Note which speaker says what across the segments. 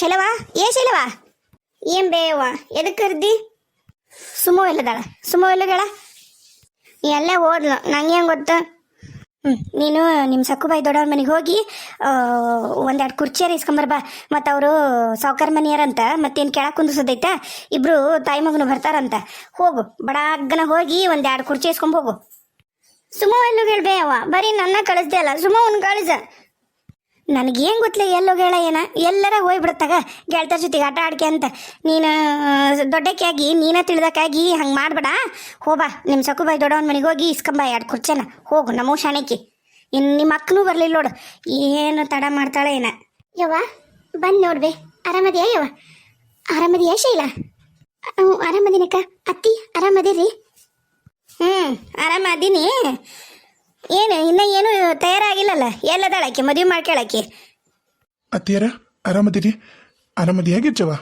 Speaker 1: ಶೈಲವಾ? ಏ ಶೈಲವಾ? ಏನ್ ಬೇವ ಎದಕ್ಕೆ ಕರ್ದಿ? ಸುಮೋ ಇಲ್ಲದಾಳ. ಸುಮೋ ಇಲ್ಲದಾಳ ನೀ ಅಲ್ಲೇ ಹೋದ್ಲು ನಂಗೆ ಹೆಂಗ್ ಗೊತ್ತ? ಹ್ಞೂ ನೀನು ನಿಮ್ಮ ಸಕ್ಕುಬಾಯಿ ದೊಡ್ಡವ್ರ ಮನೆಗೆ ಹೋಗಿ ಒಂದೆರಡು ಕುರ್ಚಿಯರ್ ಇಸ್ಕೊಂಬರ್ಬಾ ಮತ್ತು ಅವರು ಸಾವ್ಕಾರ ಮನೆಯರಂತ, ಮತ್ತೇನು ಕೆಳಗೆ ಕುಂದಿಸೋದೈತೆ ಇಬ್ರು ತಾಯಿ ಮಗನು ಬರ್ತಾರಂತ. ಹೋಗು. ಬಡಾಗ್ನ ಹೋಗಿ ಒಂದೆರಡು ಕುರ್ಚಿ ಇಸ್ಕೊಂಬೋಗು ಹೋಗು. ಸುಮ ಎಲ್ಲೋ ಹೇಳ್ಬೇ ಅವ ಬರೀ ನನ್ನ ಕಳಿಸ್ದೆ ಅಲ್ಲ. ಸುಮೋ ಅವ್ನು ಕಳಿಸ. ನನಗೇನು ಗೊತ್ತಿಲ್ಲ ಎಲ್ಲೋ ಗೆಳ ಏನ? ಎಲ್ಲರ ಹೋಗ್ಬಿಡತ್ತಾಗ ಗೆಳತರ ಜೊತೆಗೆ ಆಟ ಆಡ್ಕೆ ಅಂತ. ನೀನು ದೊಡ್ಡಕ್ಕಾಗಿ ನೀನ ತಿಳಿದಕ್ಕಾಗಿ ಹಂಗೆ ಮಾಡ್ಬೇಡ. ಹೋಬಾ ನಿಮ್ಮ ಸಕುಬಾಯಿ ದೊಡ್ಡವನ ಮನೆಗೆ ಹೋಗಿ ಇಸ್ಕೊಂಬ ಎರಡು ಕುರ್ಚೆನ. ಹೋಗು ನಮ್ಮ ಶಾಣೆಕಿ. ಇನ್ನು ನಿಮ್ಮ ಅಕ್ಕನೂ ಬರಲಿಲ್ಲ ನೋಡು. ಏನು ತಡ ಮಾಡ್ತಾಳೆ ಏನ? ಯವ್ವ ಬಂದು ನೋಡ್ಬೇ ಆರಾಮದಿಯಾ ಯವ್ವ? ಆರಾಮದಿಯಾ ಶೈಲ? ಆರಾಮದಿನಕ್ಕ. ಅತ್ತಿ ಆರಾಮದಿರಿ? ಹ್ಞೂ ಆರಾಮದೀನಿ. ಏನು ಇನ್ನ ಏನು ತಯಾರಾಗಿಲ್ಲಲ್ಲ? ಎಲ್ಲದಾಳಕ್ಕೆ ಮದುವೆ ಮಾಡ್ಕೊಳಕ್ಕೆ
Speaker 2: ಅತ್ತಿಯರ ಆರಾಮದಿರಿ ಆರಾಮದಿಯಾಗಿರ್ಜವ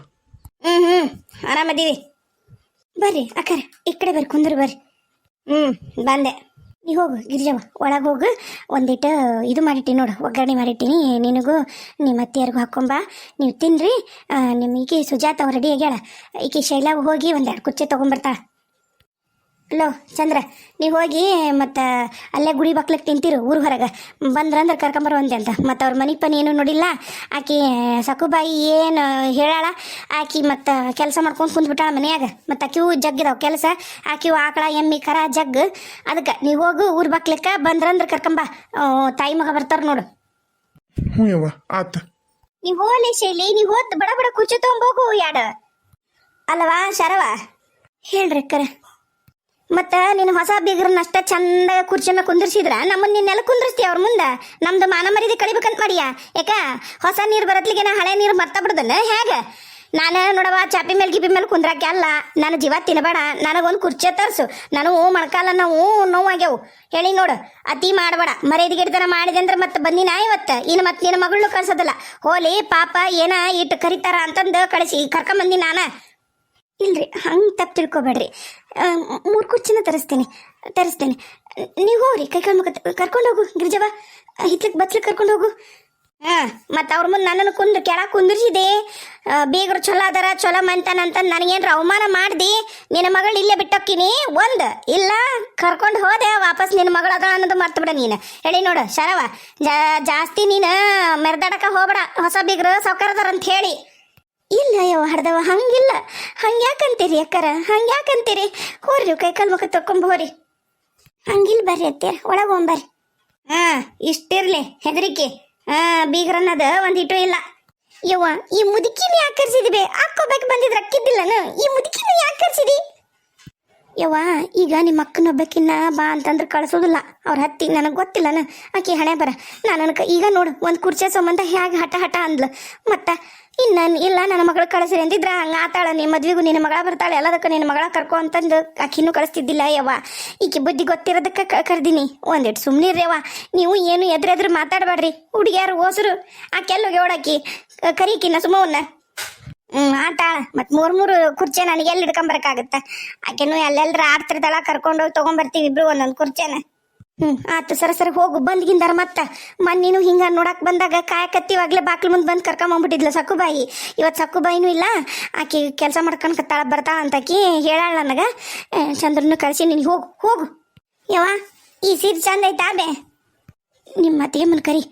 Speaker 1: ಹ್ಞೂ ಹ್ಮ್ ಆರಾಮದೀವಿ. ಬರ್ರಿ ಅಕ್ಕಾರ ಈ ಕಡೆ ಬರ್ರಿ ಕುಂದ್ರು ಬರ್ರಿ. ಹ್ಞೂ ಬಂದೆ. ನೀ ಹೋಗು ಗಿರಿಜವ್ವ ಒಳಗೆ ಹೋಗು. ಒಂದಿಟ್ಟು ಇದು ಮಾಡಿಟ್ಟಿನಿ ನೋಡು ಒಗ್ಗರಣೆ ಮಾಡಿಟ್ಟಿನಿ. ನಿನಗೂ ನಿಮ್ಮ ಅತ್ತಿಯರಿಗೂ ಹಾಕೊಂಬ. ನೀವು ತಿನ್ರಿ. ನಿಮಗೆ ನಿಮ್ಮ ಈಕೆ ಸುಜಾತ ಅವ್ರು ರೆಡಿ ಆಗ್ಯಾಳ. ಈಕೆ ಶೈಲಾಗ ಹೋಗಿ ಒಂದೆರಡು ಕುಚ್ಚೆ ತೊಗೊಂಬರ್ತಾಳ. ಅಲೋ ಚಂದ್ರ ನೀವು ಹೋಗಿ ಮತ್ತು ಅಲ್ಲೇ ಗುಡಿ ಬಕ್ಲಕ್ಕೆ ತಿಂತಿರು ಊರು ಹೊರಗೆ. ಬಂದ್ರಂದ್ರೆ ಕರ್ಕೊಂಬರುವಂತೆ ಅಂತ. ಮತ್ತು ಅವ್ರ ಮನೆ ಪನಿ ಏನೂ ನೋಡಿಲ್ಲ. ಆಕಿ ಸಕುಬಾಯಿ ಏನು ಹೇಳಾಳ? ಆಕಿ ಮತ್ತು ಕೆಲಸ ಮಾಡ್ಕೊಂಡು ಕುಂತ್ಬಿಟ್ಟಾಳ ಮನೆಯಾಗ. ಮತ್ತು ಆಕಿವು ಜಗ್ಗಿದಾವೆ ಕೆಲಸ. ಆಕಿವು ಆಕಳ ಎಮ್ಮಿ ಕರ ಜಗ್. ಅದಕ್ಕೆ ನೀವು ಹೋಗು ಊರು ಬಕ್ಲಕ್ಕೆ ಬಂದ್ರಂದ್ರೆ ಕರ್ಕೊಂಬ. ತಾಯಿ ಮಗ ಬರ್ತಾರ ನೋಡು.
Speaker 2: ಹ್ಞೂ ಯವ್ವ ಆತ.
Speaker 1: ನೀವು ಹೋಲಿ ಶೈಲಿ ನೀವು ಹೋದ್ ಬಡ ಬಡ ಕುಚ್ಚು ತೊಗೊಂಬೋಗು ಯಾಡ. ಅಲ್ಲವಾ ಶರವ? ಹೇಳ್ರಿ ಅಕ್ಕರ. ಮತ್ತ ನಿನ್ನ ಹೊಸ ಬೀಗರನ್ನ ಅಷ್ಟ ಚಂದ ಮೇಲೆ ಕುಂದಿರ್ಸಿದ್ರ ನಮ್ಮನ್ನ ನಿನ್ನೆಲ್ಲ ಕುಂದಿರ್ಸ್ತಿ ಅವ್ರ ಮುಂದೆ? ನಮ್ದು ಮಾನ ಮರ್ಯಾದೆ ಕಳಿಬೇಕಂತ ಮಾಡಿಯ? ಯಾಕ ಹೊಸ ನೀರು ಬರತ್ಲಿಗೆ ನಾ ಹಳೆ ನೀರು ಮರ್ತಾ ಬಿಡ್ದನ? ಹೇಗ? ನಾನು ನೋಡವ ಚಾಪಿ ಮೇಲೆ ಗಿಪಿ ಮೇಲೆ ಕುಂದ್ರಾಕೆ ಅಲ್ಲ. ನಾನು ಜೀವ ತಿನ್ನಬೇಡ ನನಗೊಂದು ಕುರ್ಚಿ ತರಿಸು. ನಾನು ಮಣಕಾಲ ನಾವು ನೋವಾಗ್ಯವು. ಹೇಳಿ ನೋಡು. ಅತಿ ಮಾಡಬೇಡ. ಮರ್ಯಾದೆಗಿಡ್ತನ ಮಾಡಿದೆ ಅಂದ್ರೆ ಮತ್ತೆ ಬಂದಿನ ಇವತ್ತು. ಇನ್ನು ಮತ್ತೆ ನಿನ್ನ ಮಗಳನ್ನೂ ಕಳ್ಸೋದಲ್ಲ. ಹೋಲಿ ಪಾಪ, ಏನ ಇಟ್ಟು ಕರಿತಾರ ಅಂತಂದು ಕಳಿಸಿ. ಕರ್ಕೊಂಬಂದಿ ನಾನು. ಇಲ್ರಿ, ಹಂಗೆ ತಪ್ಪು ತಿಳ್ಕೊಬೇಡ್ರಿ. ಮೂರು ಕುರ್ಚಿನ ತರಿಸ್ತೀನಿ, ತರಿಸ್ತೇನೆ. ನೀವು ಹೋಗ್ರಿ, ಕೈ ಮುಖ ಕರ್ಕೊಂಡು ಹೋಗು, ಗಿರಿಜವ. ಹಿತ್ಲಕ್ಕೆ ಬತ್ಲಕ್ಕೆ ಕರ್ಕೊಂಡು ಹೋಗು. ಹಾಂ, ಮತ್ತು ಅವ್ರ ಮುಂದೆ ನನ್ನನ್ನು ಕುಂದು, ಕೆಳಗೆ ಕುಂದಿರ್ಸಿದೆ. ಬೀಗರು ಚಲೋ ಅದರ ಚಲೋ ಮಂತಾನ ಅಂತ ನನಗೇನ್ರ ಅವಮಾನ ಮಾಡ್ದಿ? ನಿನ್ನ ಮಗಳು ಇಲ್ಲೇ ಬಿಟ್ಟೋಕ್ಕಿನಿ? ಒಂದು. ಇಲ್ಲ, ಕರ್ಕೊಂಡು ಹೋದೆ, ವಾಪಸ್ ನಿನ್ನ ಮಗಳು ಅದ ಅನ್ನೋದು ಮರ್ತು ನೀನು. ಹೇಳಿ ನೋಡು, ಶರವ. ಜಾಸ್ತಿ ನೀನು ಮೆರೆದಾಡಕ ಹೋಗ್ಬೇಡ, ಹೊಸ ಬೀಗರು ಸೌಕರ್ಯದಾರ ಅಂತ ಹೇಳಿ. ಇಲ್ಲ ಯವ್ವ ಹಡ್ದವ ಹಂಗಿಲ್ಲ. ಹಂಗ್ಯಾಕಂತೀರಿ ಅಕ್ಕರ? ಹಂಗ್ಯಾಕಂತೀರಿ? ಹೋರ್ರಿ, ಕೈ ಕಾಲು ಮುಖ ತಕೊಂಡ್ ಹೋರಿ. ಹಂಗಿಲ್ ಬರ್ರಿ ಅತ್ತೆ, ಒಳಗೆ ಹೋಗ್ಬರ್ರಿ ಹಾ, ಇಷ್ಟಿರ್ಲಿ, ಹೆದರಿಕೆ. ಹಾ, ಬೀಗ್ರನ್ನದ ಇಟ್ಟು ಇಲ್ಲ. ಯವ್ವ, ಈ ಮುದುಕಿನ ಯಾಕೆ ಕರ್ಸಿದಿವೆ? ಹಾಕೋಬೇಕು ಬಂದಿದ್ರೆ ಅಕ್ಕಿದ್ದಿಲ್ಲನ? ಈ ಮುದುಕಿನ ಯಾಕೆ ಕರ್ಸಿದಿ? ಯವ್ವ, ಈಗ ನಿಮ್ಮ ಅಕ್ಕನೊಬ್ಬಕಿನ್ನ ಬಾ ಅಂತಂದ್ರೆ ಕಳಿಸೋದಿಲ್ಲ. ಅವ್ರ ಹತ್ತಿ ನನಗೆ ಗೊತ್ತಿಲ್ಲನ? ಆಕೆ ಹಣೆ ಬರ. ನಾನು ಈಗ ನೋಡು, ಒಂದು ಕುರ್ಚೆ ಸಂಬಂಧ ಹೇಗೆ ಹಠ ಹಠ ಅಂದ್ಲು. ಮತ್ತೆ ಇನ್ನು ಇಲ್ಲ, ನನ್ನ ಮಗಳು ಕಳಿಸ್ರಿ ಅಂದಿದ್ರ ಹಂಗೆ ಆತಾಳ. ನಿಮ್ಮ ಮದ್ವಿಗೂ ನಿನ್ನ ಮಗಳ ಬರ್ತಾಳೆ. ಎಲ್ಲದಕ್ಕೆ ನಿನ್ನ ಮಗಳ ಕರ್ಕೊ ಅಂತಂದು ಆಕಿನೂ ಕಳಿಸ್ತಿದ್ದಿಲ್ಲ ಯವ್ವ. ಈಕೆ ಬುದ್ಧಿ ಗೊತ್ತಿರೋದಕ್ಕೆ ಕರ್ದೀನಿ. ಒಂದಿಟ್ಟು ಸುಮ್ಮನಿರ್ಯವ್ವ ನೀವು ಏನು ಎದುರೆದ್ರು ಮಾತಾಡಬೇಡ್ರಿ. ಹುಡುಗಿಯಾರು ಓಸರು. ಆ ಕೆಲ್ಲೋಗಿ ಓಡಾಕಿ? ಕರೀಕಿನ್ನ ಸುಮ್ಮವನ್ನ ಹ್ಮ್, ಆತಾಳ. ಮತ್ ಮೂರ್ ಮೂರು ಕುರ್ಚೆ ನನಗೆ ಎಲ್ಲಿ ಹಿಡ್ಕೊಂಬರಕಾಗತ್ತ ಆಕೆನು ಎಲ್ಲೆಲ್ಲರ ಆಡ್ತಿರ್ತಾಳ. ಕರ್ಕೊಂಡೋಗಿ ತಗೊಂಬರ್ತೀವಿ ಇಬ್ರು ಒಂದೊಂದು ಕುರ್ಚೆನ. ಹ್ಮ್, ಆತು ಸರ ಸರ ಹೋಗು, ಬಂದ್ಗಿಂದಾರ ಮತ್ತ. ಮನ್ನಿನು ಹಿಂಗ ನೋಡಕ್ ಬಂದಾಗ ಕಾಯಕತ್ತಿವಾಗ್ಲೇ ಬಾಕ್ಲ ಮುಂದೆ ಬಂದು ಕರ್ಕೊಂಬಂದ್ಬಿಟ್ಟಿದ್ಲ ಸಕ್ಕುಬಾಯಿ ಇವತ್ತು ಸಕ್ಕುಬಾಯಿನೂ ಇಲ್ಲ, ಆಕಿ ಕೆಲಸ ಮಾಡ್ಕೊಂಡು ಕತ್ತಾಳ ಬರ್ತಾ ಅಂತ ಆಕಿ ಹೇಳಾಳ ನನಗ. ಚಂದ್ರನ ಕಳ್ಸಿ ನೀನು ಹೋಗು ಹೋಗು. ಯವ ಈ ಸೀರೆ ಚಂದ ಐತಾ ಬೇ ನಿಮ್ಮ ಅತ್ತಿಗೆ ಕರಿ.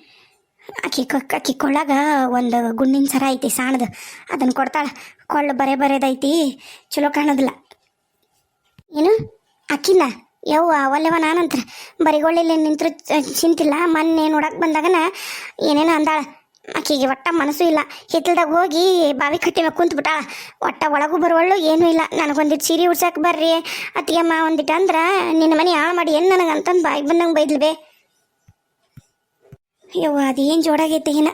Speaker 1: ಆಕಿ ಕಕ್ಕಿ ಕೊಳ್ಳಾಗ ಒಂದು ಗುಂಡಿನ ಸರ ಐತಿ ಸಾಣದ. ಅದನ್ನ ಕೊಡ್ತಾಳ. ಕೊಳ್ಳ ಬರೇ ಬರೇದೈತಿ, ಚಲೋ ಕಾಣೋದಿಲ್ಲ. ಏನು? ಅಕ್ಕಿನ? ಯವ್ವ ಒಲ್ಲೆವ ನಾನಂತ್ರ. ಬರಿಗೊಳ್ಳಿಲ್ಲ ನಿಂತರು ಚಿಂತಿಲ್ಲ. ಮೊನ್ನೆ ನೋಡಕ್ ಬಂದಾಗನ ಏನೇನೋ ಅಂದಾಳ. ಆಕಿಗೆ ಒಟ್ಟ ಮನಸ್ಸು ಇಲ್ಲ. ಹಿತ್ತಲ್ದಾಗ ಹೋಗಿ ಬಾವಿ ಕಟ್ಟಿ ಮ್ಯಾಗ ಕುಂತ್ ಬಿಟ್ಟಾಳ ಒಟ್ಟ ಒಳಗೂ ಬರುವಳ್ಳು ಏನೂ ಇಲ್ಲ. ನನಗೊಂದಿಟ್ಟು ಸೀರೆ ಉಡ್ಸಕ್ ಬರ್ರಿ. ಅತ್ತಿಗೆಮ್ಮ ಒಂದಿಟ್ಟು ಅಂದ್ರೆ, ನಿನ್ನ ಮನೆ ಹಾಳು ಮಾಡಿ ಏನು ನನಗೆ ಅಂತಂದು ಬಾಯಿಗೆ ಬಂದಂಗೆ ಬೈದ್ಲು ಬೇ. ಯವ್ವ ಅದೇನು ಜೋಡಾಗೈತೆ ಏನ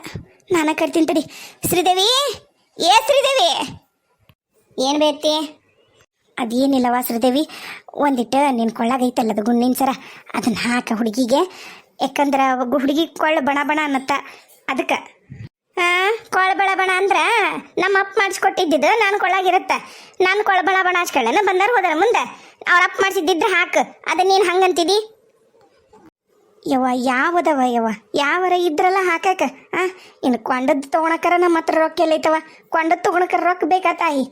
Speaker 1: ನಾನು ಕಟ್ತೀನಿ ತಡಿ. ಶ್ರೀದೇವಿ! ಏ ಶ್ರೀದೇವಿ! ಏನು ಬೇತಿ ಅದೇನಿಲ್ಲವ ಶ್ರೀದೇವಿ ಒಂದಿಟ್ಟು ನಿನ್ನ ಕೊಳ್ಳಾಗೈತಲ್ಲ ಅದು ಗುಣ್ಣಿನ ಸರ. ಅದನ್ನ ಹಾಕ ಹುಡುಗಿಗೆ. ಯಾಕಂದ್ರೆ ಹುಡುಗಿ ಕೊಳ್ಳ ಬಣ ಬಣ ಅನ್ನತ್ತ. ಅದಕ್ಕೆ. ಹಾಂ ಕೊಳ ಬಳ ಬಣ ಅಂದ್ರ ನಮ್ಮ ಅಪ್ಪ ಮಾಡಿಸ್ಕೊಟ್ಟಿದ್ದು ನಾನು ಕೊಳ್ಳಾಗಿರುತ್ತೆ. ನಾನು ಕೊಳ ಬಳ ಬಣ ಹಚ್ಕೊಳ್ಳೇನ ಬಂದಾರ ಹೋದಾರ ಮುಂದೆ. ಅವ್ರ ಅಪ್ಪ ಮಾಡಿಸಿದ್ದಿದ್ರೆ ಹಾಕು. ಅದನ್ನ ನೀನು ಹಂಗಂತಿದಿ? ಯವ್ವ ಯಾವದವ ಯವ್ವ? ಯಾವರ ಇದ್ರಲ್ಲ ಹಾಕಕ? ಆ ಇನ್ನು ಕೊಂಡದ್ದು ತೊಗೊಳಕರ ನಮ್ಮ ಹತ್ರ ರೊಕ್ಕ ಎಲ್ಲೈತವ ಕೊಂಡದ್ದು ತೊಗೊಳಕರ ರೊಕ್ಕ ಬೇಕಾ ತಾಯಿ?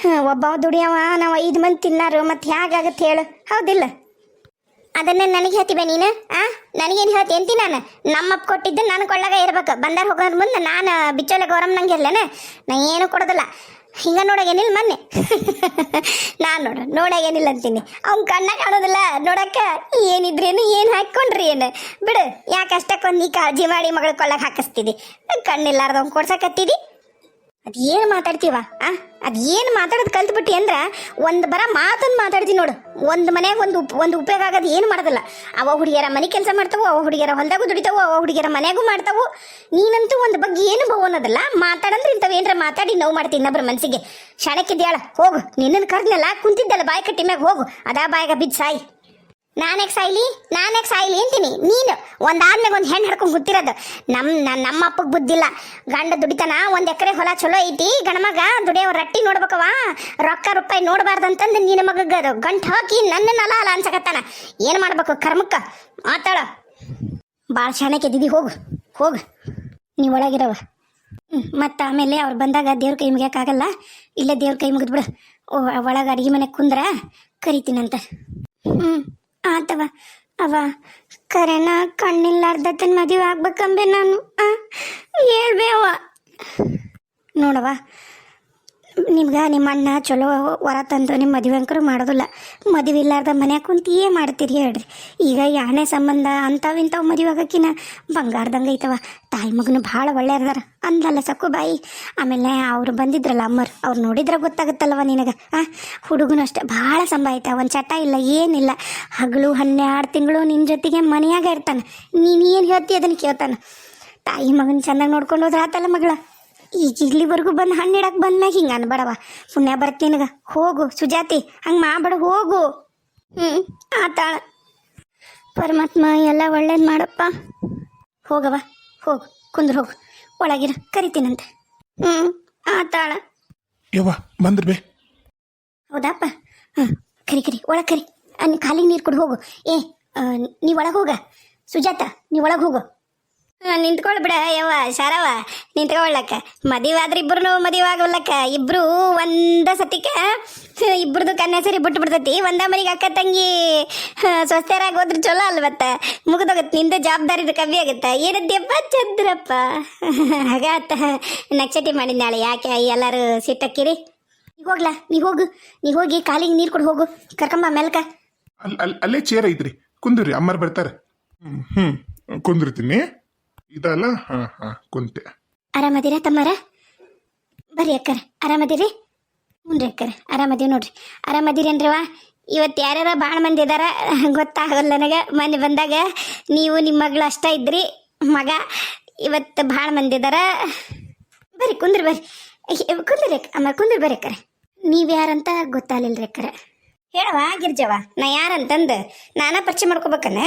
Speaker 1: ಹಾಂ ಒಬ್ಬ ದುಡಿಯವ, ನಾವು ಐದು ಮಂದಿ ತಿನ್ನಾರು ಮತ್ತೆ ಹೇಗಾಗತ್ತೆ ಹೇಳು. ಹೌದಿಲ್ಲ? ಅದನ್ನ ನನಗೆ ಹೇಳ್ತೀವ ನೀನು? ಆ, ನನಗೇನು ಹೇಳ್ತಿ? ಎಂತಿ ನಾನು ನಮ್ಮಪ್ಪ ಕೊಟ್ಟಿದ್ದು ನಾನು ಕೊಳ್ಳಾಗ ಇರ್ಬೇಕು. ಬಂದಾರ ಹೋಗೋದ್ರ ಮುಂದೆ ನಾನು ಬಿಚ್ಚೋಲೆ ಗೌರಮ್ ನಂಗೆ ಇರ್ಲೇನ. ನಾ ಏನು ಕೊಡೋದಿಲ್ಲ. ಹಿಂಗ ನೋಡಾಗೇನಿಲ್ಲ ಮೊನ್ನೆ. ನಾನು ನೋಡು ನೋಡಾಗೇನಿಲ್ಲ ಅಂತೀನಿ. ಅವ್ನ ಕಣ್ಣ ಕಾಣೋದಿಲ್ಲ, ನೋಡಕ್ಕ ಏನಿದ್ರೇನು ಏನು ಹಾಕ್ಕೊಂಡ್ರಿ ಏನು? ಬಿಡು, ಯಾಕೆ ಅಷ್ಟಕ್ಕೊಂದು ನೀ ಕಾಳಜಿ ಮಾಡಿ ಮಗಳ ಕೊಳ್ಳಾಗ ಹಾಕಿಸ್ತಿದಿ? ಕಣ್ಣಿಲ್ಲಾರ್ದವ್ನು ಕೊಡ್ಸಕತ್ತಿದಿ? ಅದು ಏನು ಮಾತಾಡ್ತೀವ? ಆ? ಅದು ಏನು ಮಾತಾಡೋದು ಕಲ್ತ್ಬಿಟ್ಟಿ ಅಂದ್ರೆ ಒಂದು ಬರ ಮಾತನ್ನು ಮಾತಾಡ್ತೀನಿ ನೋಡು. ಒಂದು ಮನೆಗೆ ಒಂದು ಒಂದು ಉಪಯೋಗ ಆಗೋದು ಏನು ಮಾಡೋದಿಲ್ಲ. ಅವ ಹುಡುಗಿಯರ ಮನೆ ಕೆಲಸ ಮಾಡ್ತಾವು, ಅವ ಹುಡುಗಿಯರ ಹೊಲದಾಗೂ ದುಡಿತಾವು, ಅವ ಹುಡುಗಿಯರ ಮನೆಗೂ ಮಾಡ್ತಾವು. ನೀನಂತೂ ಒಂದು ಬಗ್ಗೆ ಏನು ಬಹು ಅನ್ನೋದಲ್ಲ ಮಾತಾಡಂದ್ರೆ ಇಂಥವು ಏನ್ರ ಮಾತಾಡಿ ನೋವು ಮಾಡ್ತೀನಿ ಇನ್ನೊಬ್ರ ಮನಸ್ಸಿಗೆ ಶಾಣಕ್ಕಿದ್ಯಾಳ ಹೋಗು. ನಿನ್ನನ್ನು ಕರ್ದ್ನಲ್ಲ ಕುಂತಿದ್ದಲ್ಲ, ಬಾಯಿ ಕಟ್ಟಿ ಮ್ಯಾಗ ಹೋಗು. ಅದಾ ಬಾಯಿಗೆ ಬಿದ್ದು ಸಾಯಿ. ನಾನ್ಯಾಕೆ ಸಾಯ್ಲಿ ನಾನ್ಯಾಕೆ ಸಾಯ್ಲಿ ಅಂತೀನಿ. ನೀನು ಒಂದಾದ್ಮೇಲೆ ಒಂದು ಹೆಣ್ಣು ಹಿಡ್ಕೊಂಡು ಗೊತ್ತಿರೋದು ನಮ್ಮ ನಮ್ಮ ಅಪ್ಪಗೆ ಬುದ್ಧಿಲ್ಲ ಗಂಡ ದುಡಿತಾನ, ಒಂದು ಎಕರೆ ಹೊಲ ಚಲೋ ಐತಿ. ಗಣಮಗ ದುಡಿಯೋ ರಟ್ಟಿ ನೋಡ್ಬೇಕವ ರೊಕ್ಕ ರೂಪಾಯಿ ನೋಡಬಾರ್ದಂತಂದು ನಿನ್ನ ಮಗಗ ಗಂಟು ಹಾಕಿ ನನ್ನ ನಲ ಅಲ್ಲ ಅನ್ಸಕತ್ತಾನ. ಏನು ಮಾಡ್ಬೇಕು ಕರ್ಮಕ್ಕ? ಮಾತಾಡ. ಭಾಳ ಶಾಣಕ್ಕೆ ದಿದಿ ಹೋಗು. ಹೋಗು. ನೀವು ಒಳಗಿರವ ಮತ್ತು ಆಮೇಲೆ ಅವ್ರು ಬಂದಾಗ ದೇವ್ರ ಕೈ ಮುಗಿಯೋಕ್ಕಾಗಲ್ಲ. ಇಲ್ಲೇ ದೇವ್ರ ಕೈ ಮುಗಿದ್ಬಿಡು ಒಳಗೆ ಅಡಿಗೆ ಮನೆಗೆ ಕುಂದ್ರ ಕರಿತೀನಂತ. ಹ್ಞೂ ಆತವ. ಅವ ಕರೆನ ಕಣ್ಣಿಲ್ಲಾರ್ದತನ ಮದುವೆ ಆಗ್ಬೇಕಂಬೆ ನಾನು. ಹೇಳ್ಬೇವ ನೋಡವ ನಿಮ್ಗೆ ನಿಮ್ಮ ಅಣ್ಣ ಚಲೋ ಹೊರ ತಂದು ನಿಮ್ಮ ಮದುವೆ ಅಂಕರು ಮಾಡೋದಿಲ್ಲ. ಮದುವೆ ಇಲ್ಲಾರ್ದ ಮನ್ಯಾಗ ಕುಂತು ಮಾಡ್ತೀರಿ ಹೇಳ್ರಿ. ಈಗ ಯಾಣೆ ಸಂಬಂಧ ಅಂಥವು ಇಂಥವು ಮದುವೆ ಆಗಕ್ಕಿನ ಬಂಗಾರದಂಗೆ ಐತವ. ತಾಯಿ ಮಗನು ಭಾಳ ಒಳ್ಳೆಯದಾರ ಅಂದಲ್ಲ ಸಕ್ಕು ಬಾಯಿ ಆಮೇಲೆ ಅವ್ರು ಬಂದಿದ್ರಲ್ಲ ಅಮ್ಮರು, ಅವ್ರು ನೋಡಿದ್ರೆ ಗೊತ್ತಾಗುತ್ತಲ್ವ ನಿನಗೆ? ಆ, ಹುಡುಗನು ಅಷ್ಟೇ. ಭಾಳ ಐತ ಒಂದು ಚಟ ಇಲ್ಲ, ಏನಿಲ್ಲ. ಹಗಲು ಹನ್ನೆರಡು ತಿಂಗಳು ನಿನ್ನ ಜೊತೆಗೆ ಮನೆಯಾಗ ಇರ್ತಾನೆ. ನೀನು ಏನು ಹೇಳ್ತಿ ಅದನ್ನು ಕೇಳ್ತಾನೆ? ತಾಯಿ ಮಗನ ಚೆನ್ನಾಗಿ ನೋಡ್ಕೊಂಡು ಹೋದ್ರೆ ಆತಲ್ಲ ಮಗಳ. ಈಗ ಇಲ್ಲಿವರೆಗೂ ಬಂದು ಹಣ್ಣು ಇಡಕ್ಕೆ ಬಂದ್ಮ್ಯಾಗ ಹಿಂಗೆ ಅನ್ಬೇಡವ ಪುಣ್ಯ ಬರ್ತೀನಿಗ ಹೋಗು ಸುಜಾತಿ ಹಂಗೆ ಮಾಡಬೇಡ ಹೋಗು. ಹ್ಞೂ ಆತಾಳ. ಪರಮಾತ್ಮ ಎಲ್ಲ ಒಳ್ಳೇದು ಮಾಡಪ್ಪ. ಹೋಗವ ಹೋಗು ಕುಂದ್ರ ಹೋಗು. ಒಳಗಿರ ಕರಿತೀನಂತೆ. ಹ್ಞೂ ಆತಾಳ.
Speaker 2: ಯವ್ವ ಬಂದ್ರ ಬೇ.
Speaker 1: ಹೌದಪ್ಪ. ಹಾಂ ಕರಿ ಕರಿ ಒಳಗೆ ಕರಿ. ಅನ್ನ ಖಾಲಿ ನೀರು ಕೊಡು ಹೋಗು. ಏ ನೀ ಒಳಗೆ ಹೋಗ. ಸುಜಾತ ನೀ ಒಳಗೆ ಹೋಗು. ನಿಂತ್ಕೊಳ್ ಬಿಡ, ಯವ್ವ, ಶಾರವ. ನಿಂತ್ಕೊಳ್ಳಕ್ಕ ಮದುವೆ ಆದ್ರೆ ಇಬ್ರು ಮದುವೆ ಆಗೋಲ್ಲಕ್ಕ ಇಬ್ರು ಒಂದ ಸತಿಕ ಇಬ್ರದು ಕನ್ಯಾ ಬಿಟ್ಟು ಬಿಡ್ತೈತಿ ಒಂದ ಮನೆಗೆ ಅಕ್ಕ ತಂಗಿ ಸ್ವಸ್ಥರಾಗಿ ಹೋದ್ರೆ ಚಲೋ ಅಲ್ವತ್ತ. ಮುಗಿದೋಗತ್ತೆ ನಿಂದ ಜವಾಬ್ದಾರಿ ಕಮ್ಮಿ ಆಗುತ್ತೆ. ಏನದ್ಯಪ್ಪ, ಚಂದ್ರಪ್ಪ? ಹಾಗಾತ ನಕ್ಷಟಿ ಮಾಡಿದ ನಾಳೆ ಯಾಕೆ ಎಲ್ಲರೂ ಸಿಟ್ಟಕ್ಕಿರಿ? ನೀ ಹೋಗ್ಲಾ, ನೀ ಹೋಗು. ನೀ ಹೋಗಿ ಕಾಲಿಗೆ ನೀರು ಕೊಡು ಹೋಗು. ಕರ್ಕಂಬ ಮೆಲ್ಕ.
Speaker 2: ಅಲ್ಲಿ ಚೇರ್ ಐತ್ರಿ. ಕುಂದ್ರಿ, ಅಮ್ಮರ್ ಬರ್ತಾರೆ. ಹ್ಞೂ ಕುಂದಿರ್ತೀನಿ. ಇದಲ್ಲ ಹಾ ಹಾ, ಕುಂತೆ.
Speaker 1: ಆರಾಮದಿರಾ ತಮ್ಮಾರ? ಬರ್ರಿ ಅಕ್ಕರ, ಆರಾಮದಿರಿ? ಹ್ಞೂ ರೀ ಅಕ್ಕರ, ಆರಾಮದೀವಿ ನೋಡ್ರಿ. ಆರಾಮದಿರಿ ಅನ್ರವಾ ಇವತ್ತು ಯಾರ್ಯಾರ ಭಾಳ ಮಂದಿ ಇದಾರ, ಗೊತ್ತಾಗಲ್ಲ ನನಗೆ. ಮನೆ ಬಂದಾಗ ನೀವು ನಿಮ್ಮ ಮಗಳು ಅಷ್ಟ ಇದ್ರಿ, ಮಗ ಇವತ್ತು ಭಾಳ ಮಂದಿ ಇದಾರ. ಬರ್ರಿ, ಕುಂದ್ರಿ ಬರ್ರಿ. ಕುಂದ್ರಿ ಅಮ್ಮ, ಕುಂದ್ರಿ ಬರ್ರಿ ಅಕ್ಕರ. ನೀವು ಯಾರಂತ ಗೊತ್ತಾಗಲಿಲ್ಲ ರೀ ಅಕ್ಕರ. ಹೇಳವ ಗಿರ್ಜವ ನಾ ಯಾರಂತಂದು, ನಾನಾ ಪರಿಚಯ ಮಾಡ್ಕೋಬೇಕನ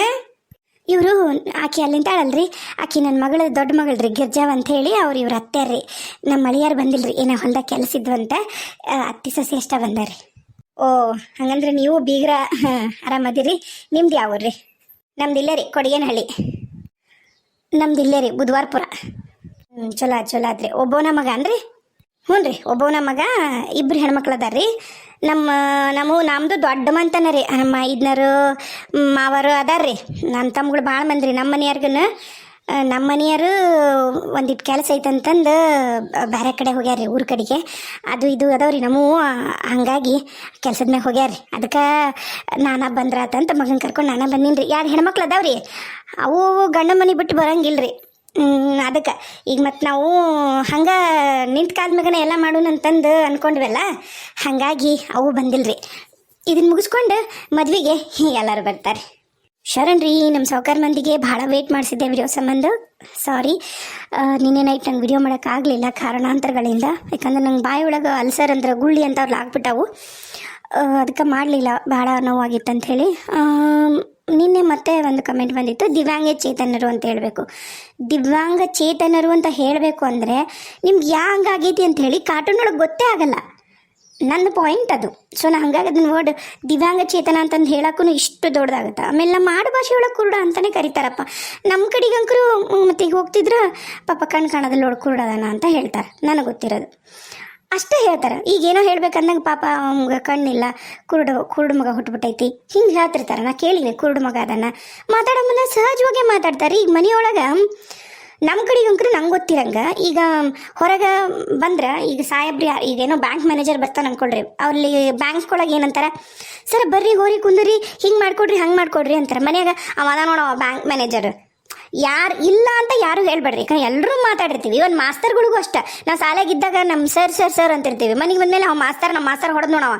Speaker 1: ಇವರು, ಆಕೆ ಅಲ್ಲಿಂತಾಳಲ್ರಿ ಆಕೆ ನನ್ನ ಮಗಳ ದೊಡ್ಡ ಮಗಳ್ರಿ, ಗಿರ್ಜಾವ್ ಅಂತ ಹೇಳಿ ಅವ್ರು ಇವ್ರ ಅತ್ತೆಯರ್ರಿ ನಮ್ಮ ಮಳಿಯಾರು ಬಂದಿಲ್ರಿ, ಏನೋ ಹೊಲ್ದಾಗ ಕೆಲಸ ಇದ್ವಂತ ಅತ್ತೆ ಸಸಿ ಅಷ್ಟ ಬಂದಾರಿ ಓ, ಹಂಗಂದ್ರೆ ನೀವು ಬೀಗ್ರ ಆರಾಮದಿರಿ ನಿಮ್ದು ಯಾವ ಊರ್ರಿ ನಮ್ದು ಇಲ್ಲೇ ರೀ, ಕೊಡಿಗೇನಹಳ್ಳಿ. ನಮ್ದು ಇಲ್ಲೇ ರೀ, ಬುಧವಾರಪುರ. ಹ್ಞೂ ಚಲೋ ಚಲೋ ಆದ್ರಿ ಒಬ್ಬ ನಮಗ ಅನ್ರಿ ಹ್ಞೂ ರೀ ಒಬ್ಬವನ ಮಗ ಇಬ್ಬರು ಹೆಣ್ಮಕ್ಳು ಅದಾರ್ರಿ ನಮ್ಮ ನಮ್ಮ ನಮ್ಮದು ದೊಡ್ಡ ಮಂತನ ರೀ. ನಮ್ಮ ಐದ್ನರು, ಮಾವರು ಅದಾರ ರೀ ನನ್ನ ತಮ್ಮಗಳು ಭಾಳ ಮಂದಿ ನಮ್ಮ ಮನೆಯವ್ರಿಗೂ ನಮ್ಮ ಮನೆಯವರು ಒಂದಿಟ್ಟು ಕೆಲಸ ಐತಂತಂದು ಬೇರೆ ಕಡೆ ಹೋಗ್ಯಾರ ರೀ ಊರ ಕಡೆಗೆ. ಅದು ಇದು ಅದಾವ್ರಿ ನಮ್ಮವು ಹಂಗಾಗಿ ಕೆಲ್ಸದ ಮ್ಯಾಗ ರೀ ಅದಕ್ಕೆ ನಾನ ಬಂದ್ರಾತಂತ ಮಗನ ಕರ್ಕೊಂಡು ನಾನು ಬಂದೀನಿ ರೀ ಯಾರು ಹೆಣ್ಮಕ್ಳು ಅದಾವ್ರಿ? ಅವು ಗಂಡ ಮನೆ ಬಿಟ್ಟು ಬರಂಗಿಲ್ರಿ. ಅದಕ್ಕೆ. ಈಗ ಮತ್ತು ನಾವು ಹಂಗೆ ನಿಂತ ಕಾಲ ಮಗನ ಎಲ್ಲ ಮಾಡೋಣ ಅಂತಂದು ಅನ್ಕೊಂಡ್ವಲ್ಲ, ಹಾಗಾಗಿ ಅವು ಬಂದಿಲ್ರಿ. ಇದನ್ನು ಮುಗಿಸ್ಕೊಂಡು ಮದ್ವೆಗೆ ಎಲ್ಲರೂ ಬರ್ತಾರೆ. ಶರಣ್ ರೀ ನಮ್ಮ ಸಾವುಕಾರ ಮಂದಿಗೆ ಭಾಳ ವೇಟ್ ಮಾಡಿಸಿದ್ದೆ ವಿಡಿಯೋ ಸಂಬಂಧ. ಸಾರಿ ನಿನ್ನೆ ನೈಟ್ ನಂಗೆ ವಿಡಿಯೋ ಮಾಡೋಕ್ಕಾಗಲಿಲ್ಲ ಕಾರಣಾಂತರಗಳಿಂದ. ಯಾಕಂದ್ರೆ ನಂಗೆ ಬಾಯಿ ಒಳಗೆ ಅಲ್ಸರ್ ಅಂದ್ರೆ ಗುಳ್ಳಿ ಅಂತ ಅವ್ರು ಆಗ್ಬಿಟ್ಟವು ಅದಕ್ಕೆ ಮಾಡಲಿಲ್ಲ. ಭಾಳ ನೋವಾಗಿತ್ತು ಅಂಥೇಳಿ ನಿನ್ನೆ ಮತ್ತೆ ಒಂದು ಕಮೆಂಟ್ ಬಂದಿತ್ತು, ದಿವ್ಯಾಂಗ ಚೇತನರು ಅಂತ ಹೇಳಬೇಕು. ದಿವ್ಯಾಂಗ ಚೇತನರು ಅಂತ ಹೇಳಬೇಕು ಅಂದರೆ ನಿಮ್ಗೆ ಯಾಂಗ್ ಹಂಗಾಗೈತಿ ಅಂತ ಹೇಳಿ ಕಾರ್ಟೂನ್ ಒಳಗೆ ಗೊತ್ತೇ ಆಗಲ್ಲ. ನನ್ನ ಪಾಯಿಂಟ್ ಅದು. ಸೊ ನಾ ಹಂಗಾಗಿ ಅದನ್ನ ವರ್ಡ್ ದಿವ್ಯಾಂಗ ಚೇತನ ಅಂತಂದು ಹೇಳೋಕ್ಕೂ ಇಷ್ಟು ದೊಡ್ಡದಾಗುತ್ತೆ? ಆಮೇಲೆ ನಮ್ಮ ಆಡು ಭಾಷೆ ಒಳಗೆ ಕುರುಡ ಅಂತಲೇ ಕರೀತಾರಪ್ಪ. ನಮ್ಮ ಕಡೆಗಂಕರು ಮತ್ತೆ ಈಗ ಹೋಗ್ತಿದ್ರ, ಪಾಪ ಕಣ್ ಕಾಣದಲ್ಲಿ ಒಳಗೆ ಕುರುಡದಾನ ಅಂತ ಹೇಳ್ತಾರೆ. ನನಗೆ ಗೊತ್ತಿರೋದು. ಅಷ್ಟೇ ಹೇಳ್ತಾರೆ. ಈಗೇನೋ ಹೇಳ್ಬೇಕಂದಂಗೆ ಪಾಪ ಅವಂಗ ಕಣ್ಣಿಲ್ಲ, ಕುರುಡು ಕುರುಡು ಮಗ ಹುಟ್ಬಿಟ್ಟೈತಿ. ಹಿಂಗೆ ಹೇಳ್ತಿರ್ತಾರೆ. ನಾ ಕೇಳಿದೆ ಕುರುಡು ಮಗ ಅದನ್ನ. ಮಾತಾಡೋ ಸಹಜವಾಗೇ ಮಾತಾಡ್ತಾರೆ. ಈಗ ಮನೆಯೊಳಗೆ ನಮ್ಮ ಕಡೆಗಂಕರು ನಂಗೆ ಗೊತ್ತಿರಂಗ. ಈಗ ಹೊರಗೆ ಬಂದ್ರೆ ಈಗ ಸಾಹೇಬ್ರಿ ಈಗೇನೋ ಬ್ಯಾಂಕ್ ಮ್ಯಾನೇಜರ್ ಬರ್ತಾನೆ ಅನ್ಕೊಳ್ರಿ. ಅವ್ರಲ್ಲಿ ಬ್ಯಾಂಕ್ ಒಳಗೆ ಏನಂತಾರೆ, ಸರ್ ಬರ್ರಿ ಗೋರಿ ಕುಂದ್ರಿ, ಹಿಂಗೆ ಮಾಡ್ಕೊಡ್ರಿ, ಹಂಗೆ ಮಾಡ್ಕೊಡ್ರಿ ಅಂತಾರೆ. ಮನೆಯಾಗ ಅವ ನೋಡೋ ಬ್ಯಾಂಕ್ ಮ್ಯಾನೇಜರ್. ಯಾರು ಇಲ್ಲ ಅಂತ ಯಾರು ಹೇಳ್ಬೇಡ್ರಿ. ಯಾಕಂದ್ರೆ ಎಲ್ಲರೂ ಮಾತಾಡಿರ್ತೀವಿ. ಇವನ್ ಮಾಸ್ತರ್ಗಳಿಗೂ ಅಷ್ಟೇ. ನಾವು ಶಾಲೆಗಿದ್ದಾಗ ನಮ್ಮ ಸರ್ ಸರ್ ಸರ್ ಅಂತಿರ್ತೀವಿ. ಮನೆಗೆ ಬಂದ್ಮೇಲೆ ಅವ ಮಾಸ್ತರ್ ನಮ್ಮ ಮಾಸ್ತರ್ ಹೊಡೆದ್ ನೋಡವ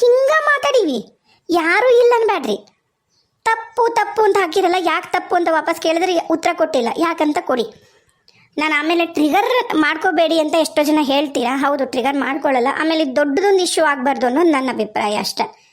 Speaker 1: ಹಿಂಗ ಮಾತಾಡೀವಿ. ಯಾರು ಇಲ್ಲ ಅನ್ಬೇಡ್ರಿ ತಪ್ಪು ತಪ್ಪು ಅಂತ ಹಾಕಿರಲ್ಲ, ಯಾಕೆ ತಪ್ಪು ಅಂತ ವಾಪಸ್ ಕೇಳಿದ್ರೆ ಉತ್ತರ ಕೊಟ್ಟಿಲ್ಲ. ಯಾಕಂತ ಕೊಡಿ. ನಾನು ಆಮೇಲೆ ಟ್ರಿಗರ್ ಮಾಡ್ಕೋಬೇಡಿ ಅಂತ ಎಷ್ಟೋ ಜನ ಹೇಳ್ತೀರಾ. ಹೌದು ಟ್ರಿಗರ್ ಮಾಡ್ಕೊಳ್ಳಲ್ಲ ಆಮೇಲೆ ದೊಡ್ಡದೊಂದು ಇಶ್ಯೂ ಆಗಬಾರ್ದು ಅನ್ನೋದು ನನ್ನ ಅಭಿಪ್ರಾಯ ಅಷ್ಟೇ.